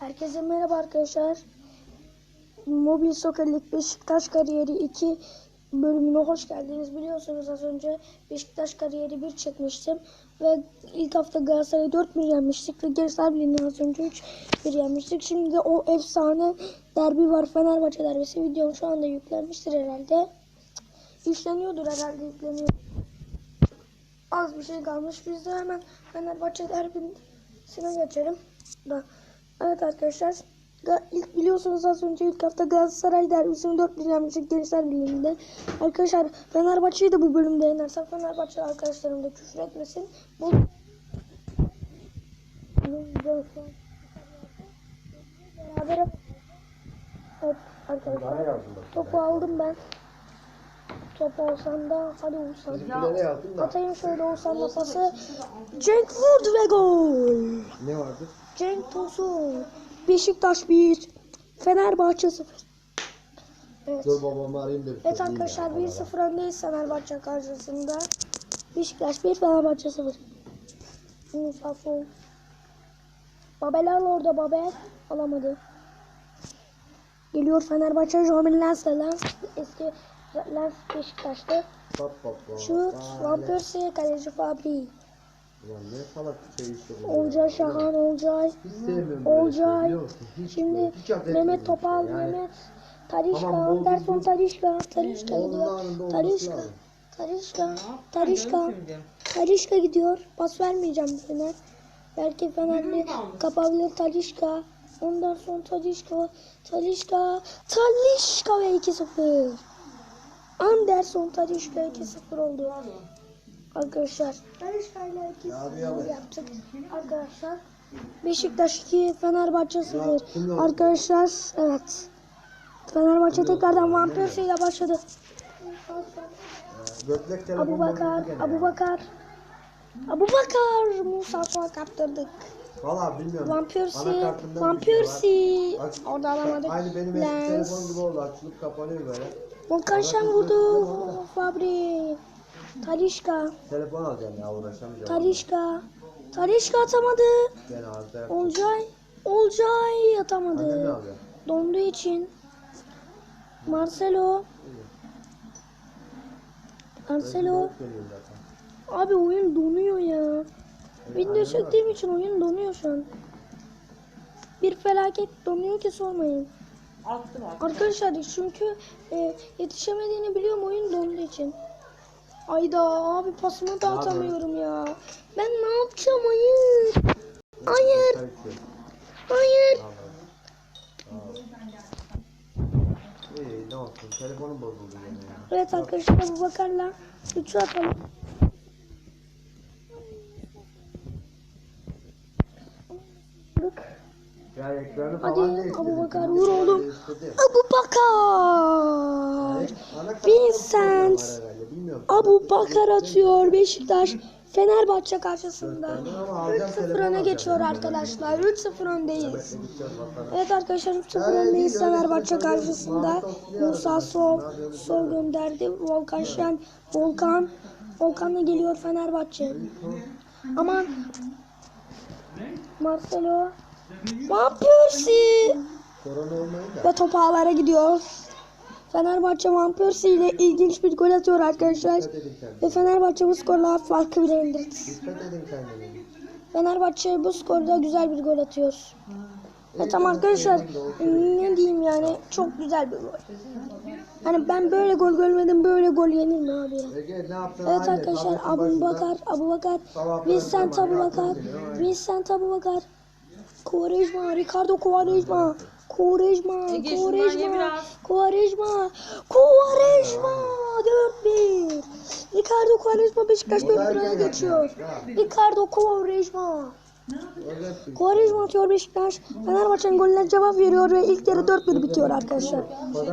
Herkese merhaba arkadaşlar. Mobil Soccer Lig Beşiktaş Kariyeri 2 bölümüne hoş geldiniz. Biliyorsunuz az önce Beşiktaş Kariyeri 1 çekmiştim. Ve ilk hafta Galatasaray'ı 4-1 yenmiştik. Ve Gençler Birliği'ni az önce 3-1 yenmiştik. Şimdi de o efsane derbi var. Fenerbahçe derbisi. Videom şu anda yüklenmiştir herhalde. Yükleniyordur herhalde yükleniyor. Az bir şey kalmış. Biz de hemen Fenerbahçe derbisine geçelim. Da. Evet arkadaşlar. İlk biliyorsunuz az önce ilk hafta Galatasaray derbisini 4 yenmiştik Gençler Birliği'nde. Arkadaşlar Fenerbahçe'yi de bu bölümde yenersem Fenerbahçe arkadaşlarım da küfür etmesin. Bu Beraber Evet arkadaşlar. Topu aldım ben. Topu olsan da hadi olsan. Atayım şöyle olsan da pası. Cenk vurdu ve gol. ne vardı? Cenk Tosun. Beşiktaş 1. Fenerbahçe 0. Evet. Dur babamı arayayım da Evet sorayım arkadaşlar ya. 1-0 öndeyiz Fenerbahçe karşısında. Beşiktaş 1 Fenerbahçe 0. Musa Sol. Babel al orada Babel. Alamadı. Geliyor Fenerbahçe Jomin Lens'le Lens. Eski Lens pap. Şut. Van Persie. Kaleci Fabri. Ulan ne salak şey işte. Olcay. Şahan Olcay. Hiç sevmiyorum böyle Olcay. şey? Hiç Şimdi hiç Mehmet Topal. Yani Mehmet Tarişka, Tamam, Anderson Tarişka, Tarişka gidiyor. Tarişka. Tarişka, Tarişka, Tarişka gidiyor. Pas vermeyeceğim Fener. Belki Fenerli kapabilir Tarişka. Ondan sonra Tarişka, Tarişka, Tarişka ve 2-0. Anderson Tarişka 2-0 oldu. Arkadaşlar. Tarişka ile 2-0 yaptık. Arkadaşlar. Beşiktaş 2, Fenerbahçe 0. kimle oldu? Arkadaşlar evet. Fenerbahçe tekrardan Van Persie ile başladı. Abu Bakar, Abu. Bakar. Abu Bakar, Musa Soğa kaptırdık. Valla bilmiyorum. Van bir şey Orada alamadık. Aynı benim eski telefon gibi oldu. Açılıp kapanıyor böyle. Volkan Şen vurdu. Fabri. Tarişka, Telefon alacağım ya uğraşamayacağım. Tarişka. Tarişka atamadı. Gene ağızda. Olcay, Olcay Annem ne atamadı. alıyor? Donduğu için. Marcelo. Marcelo. Abi oyun donuyor ya. Annem çektiğim için oyun donuyor şu an. Bir felaket donuyor ki sormayın. Attım attım. Arkadaşlar çünkü e, yetişemediğini biliyorum oyun donduğu için. Ayda abi pasımı da atamıyorum ya. Ben ne yapacağım hayır. Hayır. Hayır. İyi ne olsun telefonum bozuldu gene ya. Evet arkadaşlar bu bakarla 3'ü atalım. Ya ekranı Hadi, falan değiştirdim. Abu Bakar, vur oğlum. Abu Bakar. Vincent. Bilmiyorum. Abu Bakar atıyor Beşiktaş. Fenerbahçe karşısında. Ama alacağım 3-0 telefon öne geçiyor arkadaşlar. 3-0 öndeyiz. Evet arkadaşlar 3-0 öndeyiz Fenerbahçe karşısında. Musa Sol, Sol gönderdi. Volkan Şen, Volkan. Volkan'la geliyor Fenerbahçe. Aman. Marcelo. Olmayı da. Ve top ağlara gidiyor. Fenerbahçe Van Persie ile ilginç bir gol atıyor arkadaşlar. Ve Fenerbahçe bu skorla farkı bile indirdi. Fenerbahçe bu skorda güzel bir gol atıyor. Evet ama arkadaşlar ne diyeyim yani çok güzel bir gol. Hani ben böyle gol görmedim böyle gol yenir mi abi? Evet arkadaşlar Abu. Bakar, Abu Bakar, Vincent Abu Bakar, Vincent Abu Bakar, Quaresma, Ricardo Quaresma, Quaresma, Ege, biraz. Quaresma, Quaresma, 4-1. Ricardo Quaresma Beşiktaş 4 1 geçiyor. Ricardo Quaresma. Evet, Quaresma atıyor Beşiktaş. Fenerbahçe'nin golüne cevap veriyor ve ilk yarı 4-1 bitiyor arkadaşlar.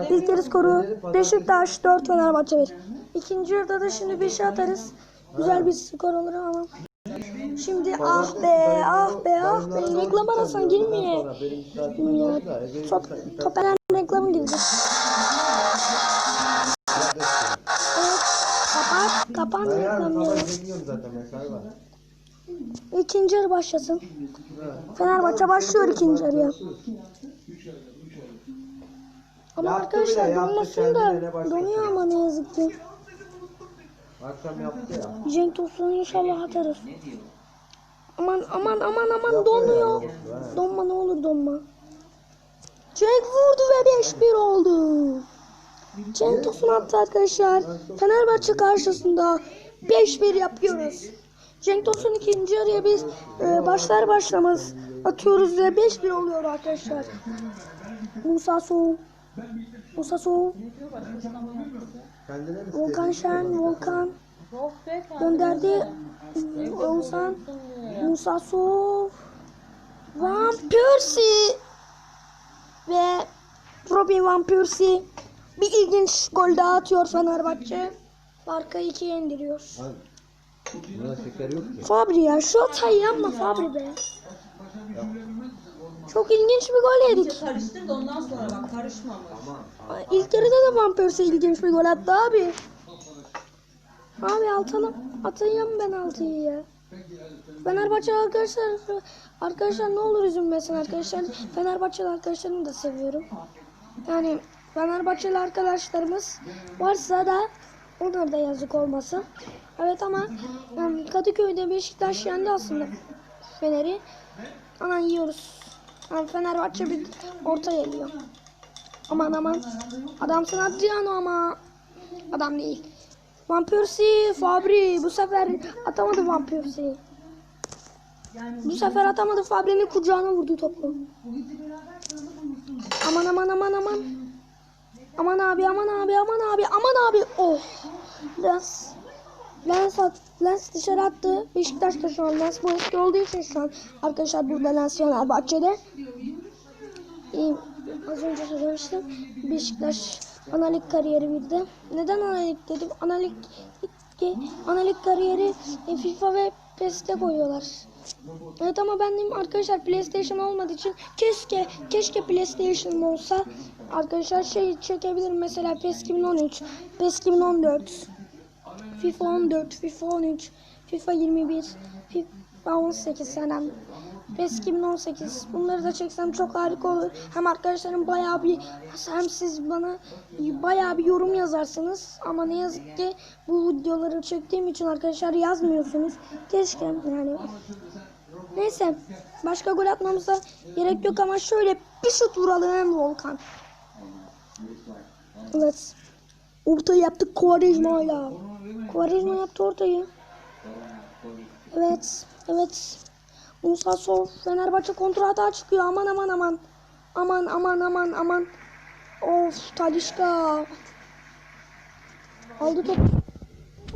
İlk yarı skoru Beşiktaş 4 Fenerbahçe 1. İkinci yarıda da şimdi 5'e atarız. Güzel bir skor olur ama. Şimdi ah be ah be ah be reklam arasına girmeye. Top, top reklamı girdi. Evet kapat kapan reklamı. İkinci yarı başlasın. Fenerbahçe başlıyor ikinci yarıya. Ama arkadaşlar donmasın da donuyor ama ne yazık ki. Akşam yaptı ya. Cenk Tosun'u inşallah atarız. Aman aman aman aman donuyor. ya. Donma ne olur donma. Cenk vurdu ve 5-1 oldu. Cenk Tosun attı arkadaşlar. Fenerbahçe karşısında 5-1 yapıyoruz. Cenk Tosun ikinci yarıya biz e, başlar başlamaz atıyoruz ve 5-1 oluyor arkadaşlar. Musa Soğuk. Musa Soğuk. Volkan? Şen. Volkan. Gönderdi. Oğuzhan. Musa Sow. Van Persie. Ve Robin Van Persie. Bir ilginç gol daha atıyor Fenerbahçe. Farkı ikiye indiriyor. Fabri ya şu hatayı yapma Fabri be. Çok ilginç bir gol yedik. Karıştır da ondan sonra bak karışmamış. Aman. İlk yarıda da Van Persie ilginç bir gol attı abi. Abi atalım. Atayım ben altıyı ya. Fenerbahçe arkadaşlar arkadaşlar ne olur üzülmesin arkadaşlar. Fenerbahçeli arkadaşlarımı da seviyorum. Yani Fenerbahçeli arkadaşlarımız varsa da onlar da yazık olmasın. Evet ama yani Kadıköy'de Beşiktaş yendi aslında Fener'i. Aman yiyoruz. Yani Fenerbahçe bir orta geliyor. Aman aman. Adamsın Adriano ama. Adam değil. Van Persie, Fabri. Bu sefer atamadı Van Persie. Bu sefer atamadı. Fabri'nin kucağına vurdu topu. Aman aman aman aman. Aman abi aman abi aman abi aman abi. Oh. Lens. Lens, at, Lens dışarı attı. Beşiktaş da şu an Lens eski olduğu için şu an arkadaşlar burada Lens Fenerbahçe'de. İyi. Az önce söylemiştim. Beşiktaş analik kariyeri bitti. Neden analik dedim? Analik analik kariyeri e, FIFA ve PES'te koyuyorlar. Evet ama benim arkadaşlar PlayStation olmadığı için keşke keşke PlayStation olsa arkadaşlar şey çekebilirim mesela PES 2013, PES 2014, FIFA 14, FIFA 13, FIFA 21, FIFA 18 senem. PES 2018 bunları da çeksem çok harika olur. Hem arkadaşlarım bayağı bir hem siz bana bayağı bir yorum yazarsınız ama ne yazık ki bu videoları çektiğim için arkadaşlar yazmıyorsunuz. Keşke yani. Neyse başka gol atmamıza gerek yok ama şöyle bir şut vuralım Volkan. Evet. Ortayı yaptık Quaresma'yla. Quaresma yaptı ortayı. Evet. Evet. Musa Sol Fenerbahçe kontra hata çıkıyor. Aman aman aman. Aman aman aman aman. Of Talişka. Aldı top.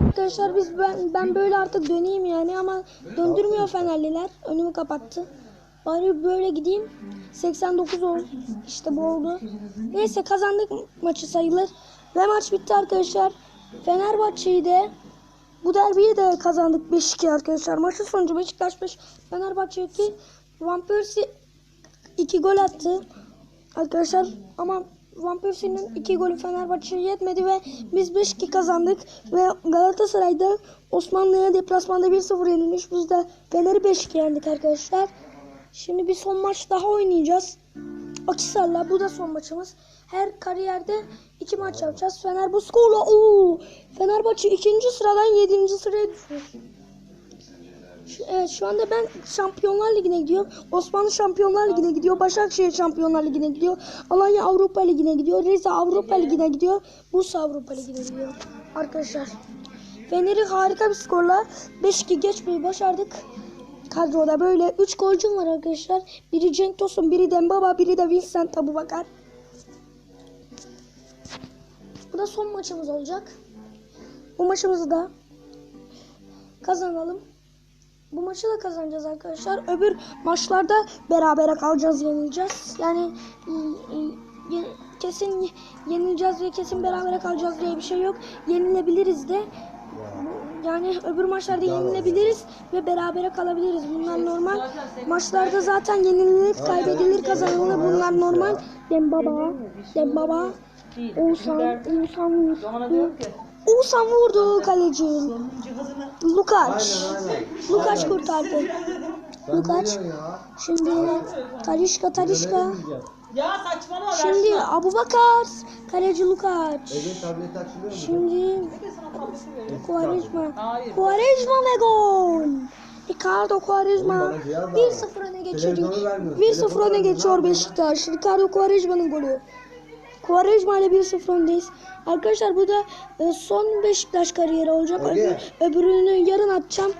Arkadaşlar biz ben, ben böyle artık döneyim yani ama döndürmüyor Fenerliler. Önümü kapattı. Bari böyle gideyim. 89 oldu. İşte bu oldu. Neyse kazandık maçı sayılır. Ve maç bitti arkadaşlar. Fenerbahçe'yi de bu derbiyi de kazandık 5-2 arkadaşlar. Maçın sonucu Beşiktaş 5, Fenerbahçe 2. Van Persie 2 gol attı. Arkadaşlar ama Van Persie'nin 2 golü Fenerbahçe'ye yetmedi ve biz 5-2 kazandık. Ve Galatasaray'da Osmanlı'ya deplasmanda 1-0 yenilmiş. Biz de Fener'i 5-2 yendik arkadaşlar. Şimdi bir son maç daha oynayacağız. Akisar'la bu da son maçımız. Her kariyerde iki maç yapacağız. Fener bu skorla ooo Fenerbahçe ikinci sıradan yedinci sıraya düşmüş. Evet şu anda ben Şampiyonlar Ligi'ne gidiyorum. Osmanlı Şampiyonlar Ligi'ne gidiyor. Başakşehir Şampiyonlar Ligi'ne gidiyor. Alanya Avrupa Ligi'ne gidiyor. Rize Avrupa Ligi'ne gidiyor. Bursa Avrupa Ligi'ne gidiyor. Arkadaşlar. Fener'i harika bir skorla 5-2 geçmeyi başardık. Kadroda böyle 3 golcüm var arkadaşlar. Biri Cenk Tosun, biri Dembaba, biri de Vincent Abubakar. Da son maçımız olacak. Bu maçımızı da kazanalım. Bu maçı da kazanacağız arkadaşlar. Öbür maçlarda berabere kalacağız, yenileceğiz. Yani e, e, ye- kesin ye- yenileceğiz ve kesin berabere kalacağız diye bir şey yok. Yenilebiliriz de. Yani öbür maçlarda yenilebiliriz ve berabere kalabiliriz. Bunlar normal. Maçlarda zaten yenilir, kaybedilir, kazanılır. Bunlar normal. Dembaba, Dembaba, Oğuzhan, Oğuzhan, ki Oğuzhan vurdu kaleci. Lukaç. Lukaç kurtardı. Lukaç. Şimdi Talişka Talişka. Ya saçmalama Şimdi ver şunu. Abubakar. Kaleci Lukaç. Şimdi. Hayır. Quaresma ve gol. Ricardo Quaresma Oğlum bana cihaz 1-0 öne geçiyor. Televizyonu vermiyorsun. 1-0 Telefonu öne geçiyor Beşiktaş. Ricardo Quaresma'nın golü. Quaresma ile 1-0 öndeyiz. Arkadaşlar bu da e, son Beşiktaş kariyeri olacak. Öbür- öbürünü yarın atacağım.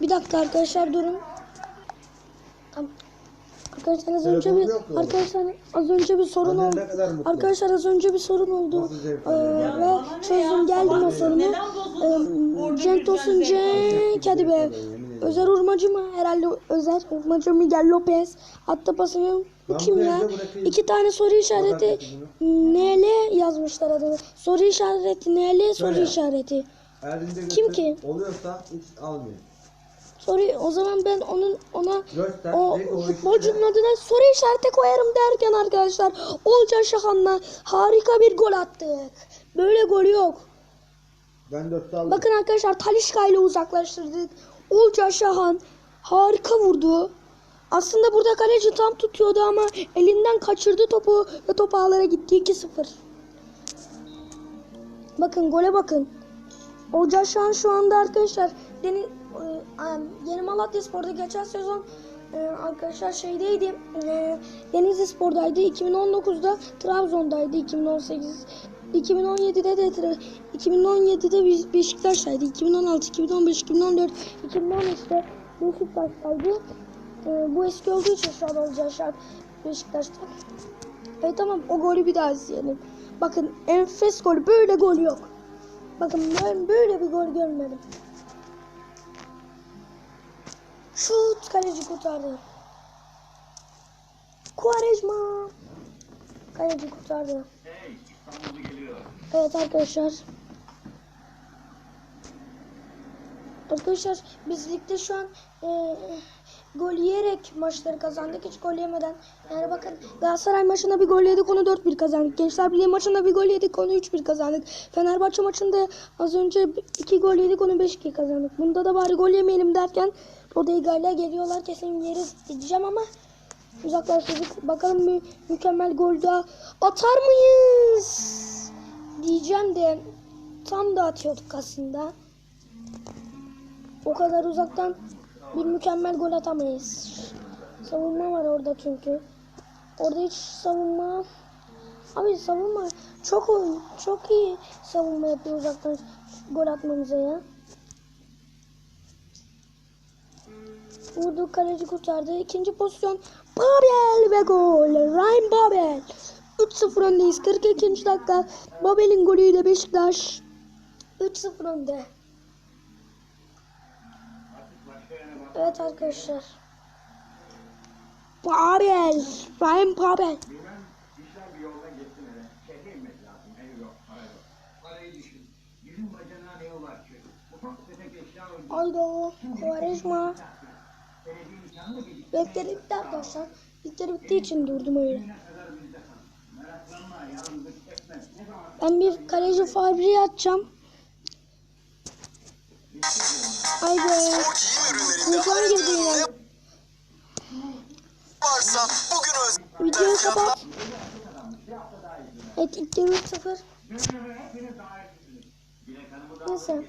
Bir dakika arkadaşlar durun. Tamam. Arkadaşlar az önce bir arkadaşlar az önce bir sorun oldu. Arkadaşlar az önce bir sorun oldu. Ee, ve çözdüm geldim o sorunu. Ee, Cenk Tosun Cenk hadi be. Özer Urmacı mı? Herhalde Özer Urmacı Miguel Lopez. Attı pasını. Bu kim ya? İki tane soru işareti. NL yazmışlar adını. Soru işareti NL soru Şöyle. işareti. Elinde Kim ki? Oluyorsa hiç almıyor. Soru o zaman ben onun ona Göster. o futbolcunun adına soru işareti koyarım derken arkadaşlar Olca Şahan'la harika bir gol attık. Böyle gol yok. Ben aldım. Bakın arkadaşlar Talişka ile uzaklaştırdık. Olca Şahan harika vurdu. Aslında burada kaleci tam tutuyordu ama elinden kaçırdı topu ve top ağlara gitti 2-0. Bakın gole bakın. Olca Şahan şu anda arkadaşlar Deni, e, e, Yeni Malatya Spor'da geçen sezon e, arkadaşlar şeydeydi. E, Denizli Spor'daydı. 2019'da Trabzon'daydı. 2018 2017'de de Tra- 2017'de biz Beşiktaş'taydı. 2016, 2015, 2014, 2013'te Beşiktaş'taydı. E, bu eski olduğu için şu an Olca Şahan Beşiktaş'ta. Evet tamam o golü bir daha izleyelim. Bakın enfes gol. Böyle gol yok. Bakın ben böyle bir gol görmedim. Şut kaleci kurtardı. Quaresma. Kaleci kurtardı. Evet arkadaşlar. Arkadaşlar biz ligde şu an e, gol yiyerek maçları kazandık. Hiç gol yemeden. Yani bakın Galatasaray maçında bir gol yedik onu 4-1 kazandık. Gençler Birliği maçında bir gol yedik onu 3-1 kazandık. Fenerbahçe maçında az önce 2 gol yedik onu 5-2 kazandık. Bunda da bari gol yemeyelim derken Rodrigo ile geliyorlar kesin yeriz diyeceğim ama uzaklaştırdık. Bakalım mü mükemmel gol daha atar mıyız? Diyeceğim de tam da atıyorduk aslında. O kadar uzaktan bir mükemmel gol atamayız. Savunma var orada çünkü. Orada hiç savunma... Abi savunma çok oyun, çok iyi savunma yapıyor uzaktan gol atmamıza ya. Vurdu kaleci kurtardı. İkinci pozisyon Babel ve gol. Ryan Babel. 3-0 öndeyiz. 42. dakika. Babel'in golüyle Beşiktaş 3-0 önde. Evet arkadaşlar. Babel. Ryan Babel. Aydo. Quaresma. Bekleri bitti arkadaşlar. İlkleri bittiği için durdum öyle. Ben bir kaleci Fabri'yi atacağım. Ay be. Reklam girdi yine. varsa bugün öz Videoyu kapat. Evet ilk yarı 0. Neyse.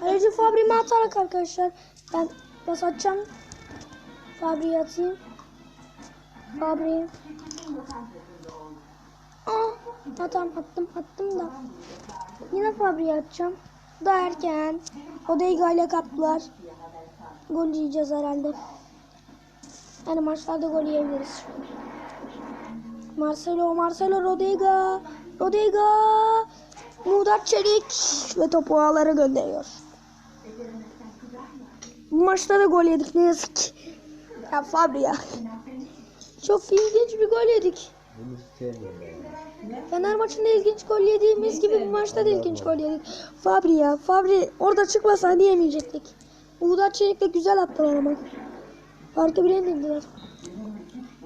Kaleci Fabri'mi atarak arkadaşlar. Ben pas atacağım. Fabri'yi atayım. Fabri. Aa, atam attım attım da. Yine Fabri'yi atacağım. Daha erken. Odega ile kaptılar. Gol yiyeceğiz herhalde. Yani maçlarda gol yiyebiliriz. Marcelo, Marcelo Rodega, Rodega, Mudat Çelik ve topu ağlara gönderiyor. Bu maçta da gol yedik ne yazık ki. Ya Fabri ya. Çok ilginç bir gol yedik. Fener maçında ilginç gol yediğimiz gibi bu maçta da ilginç gol yedik. Fabri ya. Fabri orada çıkmasa diyemeyecektik. Muğdat Çelik'le güzel attılar ama. Farkı bile indirdiler.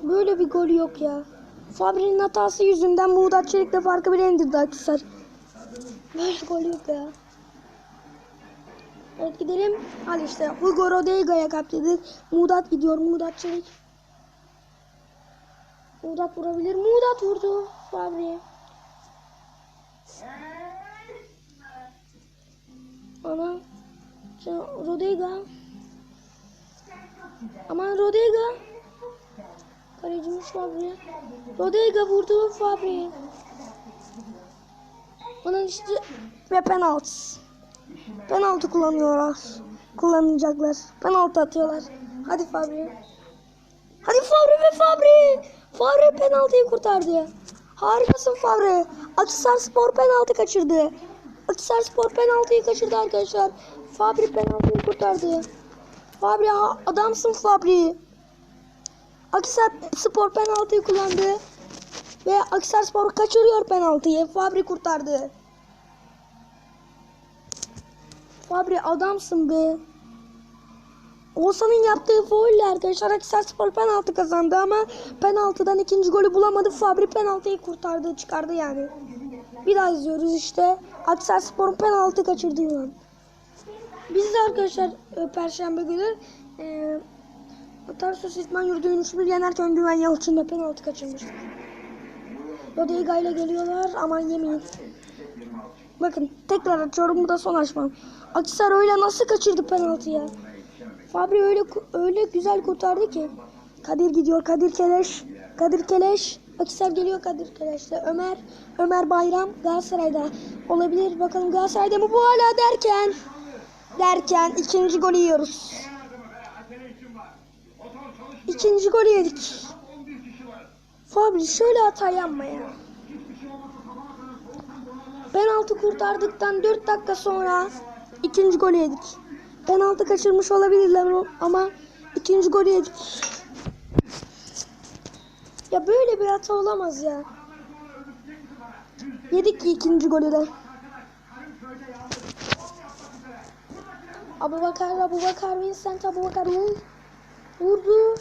Böyle bir gol yok ya. Fabri'nin hatası yüzünden Muğdat Çelik de farkı bile indirdi arkadaşlar. Böyle gol yok ya. Evet gidelim. Al işte Hugo Rodriguez'e kaptırdık. Mudat gidiyor. Mudat çelik. Mudat vurabilir. Mudat vurdu. Fabri. Ana. Rodrigo. Aman Rodrigo. Kalecimiz Fabri. Rodrigo vurdu Fabri. Bunun işte ve penaltı. Penaltı kullanıyorlar. Kullanacaklar. Penaltı atıyorlar. Hadi Fabri. Hadi Fabri ve Fabri. Fabri penaltıyı kurtardı. Harikasın Fabri. Akhisar Spor penaltı kaçırdı. Akhisar Spor penaltıyı kaçırdı arkadaşlar. Fabri penaltıyı kurtardı. Fabri adamsın Fabri. Akhisar Spor penaltıyı kullandı. Ve Akhisar Spor kaçırıyor penaltıyı. Fabri kurtardı. Fabri adamsın be. Oğuzhan'ın yaptığı faulle arkadaşlar Akhisar Spor penaltı kazandı ama penaltıdan ikinci golü bulamadı. Fabri penaltıyı kurtardı çıkardı yani. Bir daha izliyoruz işte. Akhisar Spor'un penaltı kaçırdığı an. Biz de arkadaşlar e, Perşembe günü e, Tarsus İtman Yurdu Yunus bir yenerken Güven Yalçın'da penaltı kaçırmıştık. Rodrigo ile geliyorlar aman yemeyin. Bakın tekrar açıyorum bu da son açmam. Akhisar öyle nasıl kaçırdı penaltıyı? Fabri öyle öyle güzel kurtardı ki. Kadir gidiyor Kadir Keleş. Kadir Keleş. Akhisar geliyor Kadir Keleş'te. Ömer Ömer Bayram Galatasaray'da olabilir. Bakalım Galatasaray'da mı bu hala derken derken ikinci golü yiyoruz. İkinci golü yedik. Fabri şöyle hata yapma ya. Penaltı kurtardıktan 4 dakika sonra ikinci golü yedik. Penaltı kaçırmış olabilirler ama ikinci golü yedik. Ya böyle bir hata olamaz ya. Yedik ki ikinci golü de. Abu Bakar, Abu Bakar, Vincent Abu Bakar vur- vurdu.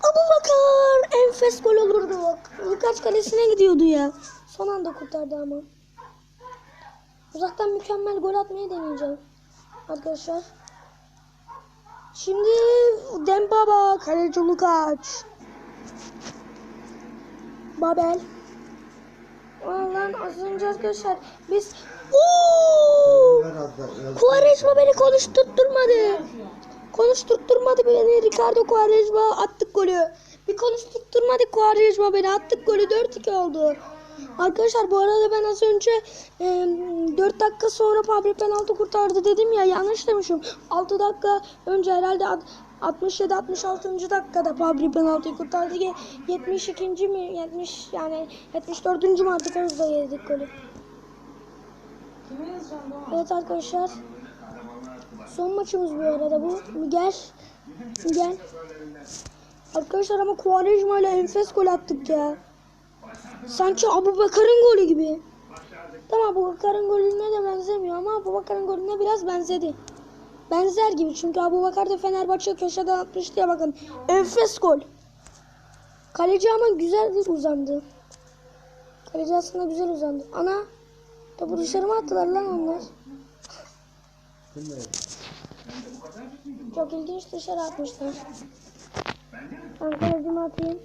Abu Bakar enfes gol olurdu bak. Birkaç kalesine gidiyordu ya. Son anda kurtardı ama. Uzaktan mükemmel gol atmayı deneyeceğim. Arkadaşlar. Şimdi Dembaba kaleci Lukaç. Babel. Lan az önce arkadaşlar biz yaz- Quaresma beni konuşturtturmadı. Konuşturtturmadı beni. Ricardo Quaresma attık golü. Bir konuşturtturmadı Quaresma beni. Attık golü 4-2 oldu. Arkadaşlar bu arada ben az önce e, 4 dakika sonra Fabri penaltı kurtardı dedim ya yanlış demişim. 6 dakika önce herhalde at- 67-66. dakikada Fabri penaltıyı kurtardı ki 72. mi 70 yani 74. mü artık hızla yedik golü. Evet arkadaşlar. Son maçımız bu arada bu. Miguel. Miguel. Arkadaşlar ama Quaresma ile enfes gol attık ya. Sanki Abu Bakar'ın golü gibi. Tamam Abu Bakar'ın golüne de benzemiyor ama Abu Bakar'ın golüne biraz benzedi. Benzer gibi çünkü Abu Bakar da Fenerbahçe köşeden atmıştı ya bakın. Enfes gol. Kaleci ama güzel uzandı. Kaleci aslında güzel uzandı. Ana Topu dışarı mı attılar lan onlar? Çok ilginç dışarı atmışlar. Ben kalecimi atayım.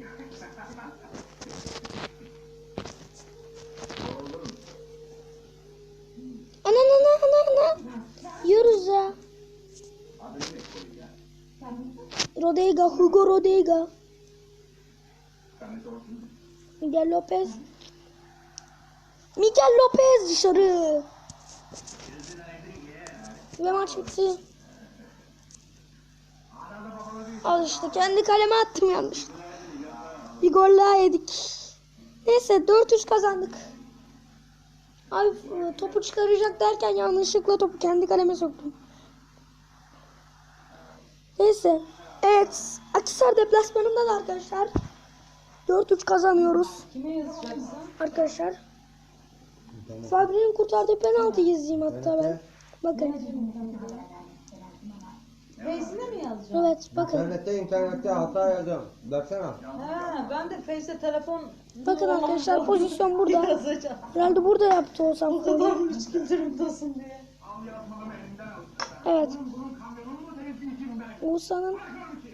Yiyoruz ya. Rodega, Hugo Rodega. Miguel Lopez. Miguel Lopez dışarı. Ve maç bitti. Al işte kendi kaleme attım yanlış. Bir gol daha yedik. Neyse 4-3 kazandık. Ay topu çıkaracak derken yanlışlıkla topu kendi kaleme soktum. Neyse. Evet. Akhisar deplasmanında da arkadaşlar. 4-3 kazanıyoruz. Kime yazacaksın? Arkadaşlar. Fabri'nin kurtardığı penaltı izleyeyim hatta ben. Bakın. Face'ine mi yazacağım? Evet bakın. İnternette internette hata yazıyorum. Baksana. Ha, ben de Face'e telefon... Bakın arkadaşlar pozisyon burada. Yazacağım. Herhalde burada yaptı olsam. O kadar müşkül durumdasın diye. Evet. Oğuzhan'ın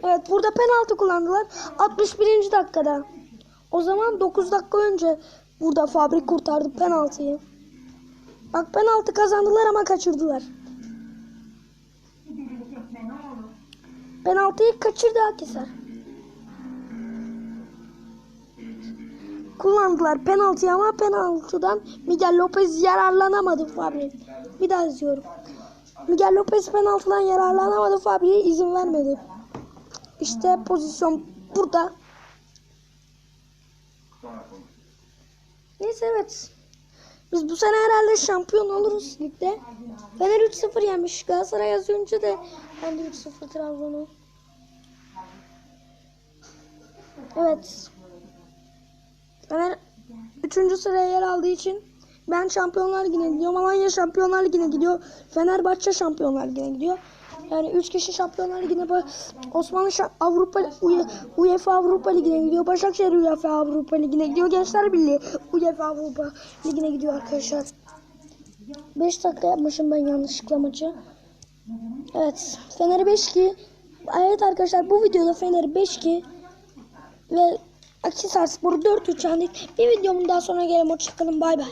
Evet burada penaltı kullandılar. 61. dakikada. O zaman 9 dakika önce burada Fabrik kurtardı penaltıyı. Bak penaltı kazandılar ama kaçırdılar. Penaltıyı kaçırdı Akisar. Kullandılar penaltıyı ama penaltıdan Miguel Lopez yararlanamadı Fabri. Bir daha izliyorum. Miguel Lopez penaltıdan yararlanamadı. Fabri'ye izin vermedi. İşte pozisyon burada. Neyse evet. Biz bu sene herhalde şampiyon oluruz ligde. Fener 3-0 yemiş. Galatasaray az önce de yendi 3-0 Trabzon'u. Evet. Fener 3. sıraya yer aldığı için ben Şampiyonlar Ligi'ne gidiyorum. Alanya Şampiyonlar Ligi'ne gidiyor. Fenerbahçe Şampiyonlar Ligi'ne gidiyor. Yani 3 kişi Şampiyonlar Ligi'ne Osmanlı Şa- Avrupa UEFA Avrupa Ligi'ne gidiyor. Başakşehir UEFA Avrupa Ligi'ne gidiyor. Gençler Birliği UEFA Avrupa Ligi'ne gidiyor arkadaşlar. 5 dakika yapmışım ben yanlışlıkla maçı. Evet. Fener 5-2. Evet arkadaşlar bu videoda Fener 5-2 ve Akhisar Spor'u 4-3 yendik. Bir videomun daha sonra gelelim. Hoşçakalın. Bay bay.